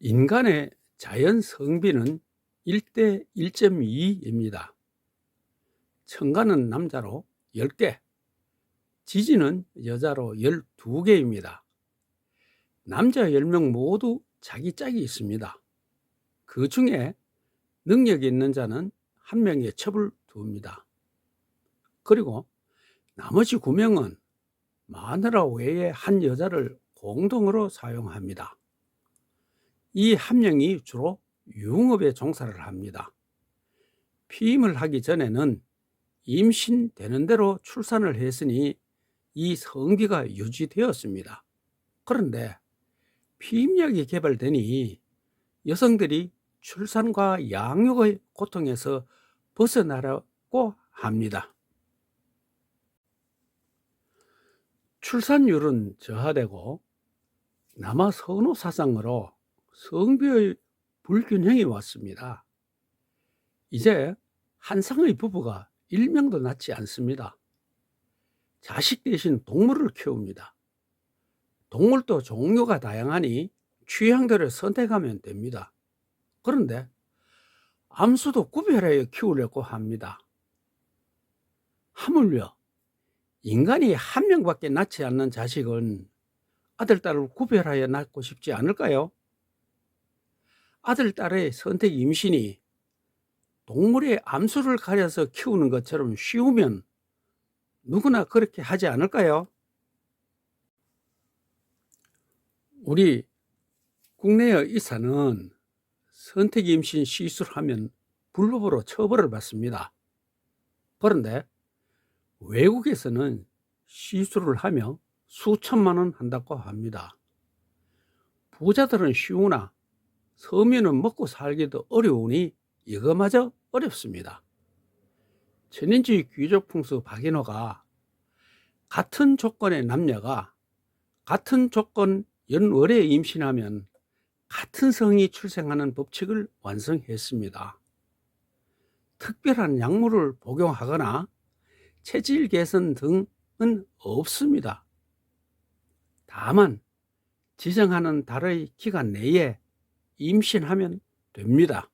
인간의 자연 성비는 1대 1.2입니다. 청가는 남자로 10개, 지지는 여자로 12개입니다. 남자 10명 모두 자기 짝이 있습니다. 그 중에 능력이 있는 자는 한 명의 첩을 두입니다. 그리고 나머지 9명은 마누라 외에 한 여자를 공동으로 사용합니다. 이한 명이 주로 유흥업에 종사를 합니다. 피임을 하기 전에는 임신되는 대로 출산을 했으니 이 성비가 유지되었습니다. 그런데 피임약이 개발되니 여성들이 출산과 양육의 고통에서 벗어나라고 합니다. 출산율은 저하되고 남아 선호 사상으로 성비의 불균형이 왔습니다. 이제 한상의 부부가 일명도 낳지 않습니다. 자식 대신 동물을 키웁니다. 동물도 종류가 다양하니 취향대로 선택하면 됩니다. 그런데 암수도 구별하여 키우려고 합니다. 하물며 인간이 한 명밖에 낳지 않는 자식은 아들, 딸을 구별하여 낳고 싶지 않을까요? 아들, 딸의 선택 임신이 동물의 암수를 가려서 키우는 것처럼 쉬우면 누구나 그렇게 하지 않을까요? 우리 국내의 의사는 선택 임신 시술하면 불법으로 처벌을 받습니다. 그런데 외국에서는 시술을 하며 수천만 원 한다고 합니다. 부자들은 쉬우나 서민은 먹고 살기도 어려우니 이거마저 어렵습니다. 천인지 귀족 풍수 박인호가 같은 조건의 남녀가 같은 조건 연월에 임신하면 같은 성이 출생하는 법칙을 완성했습니다. 특별한 약물을 복용하거나 체질 개선 등은 없습니다. 다만 지정하는 달의 기간 내에 임신하면 됩니다.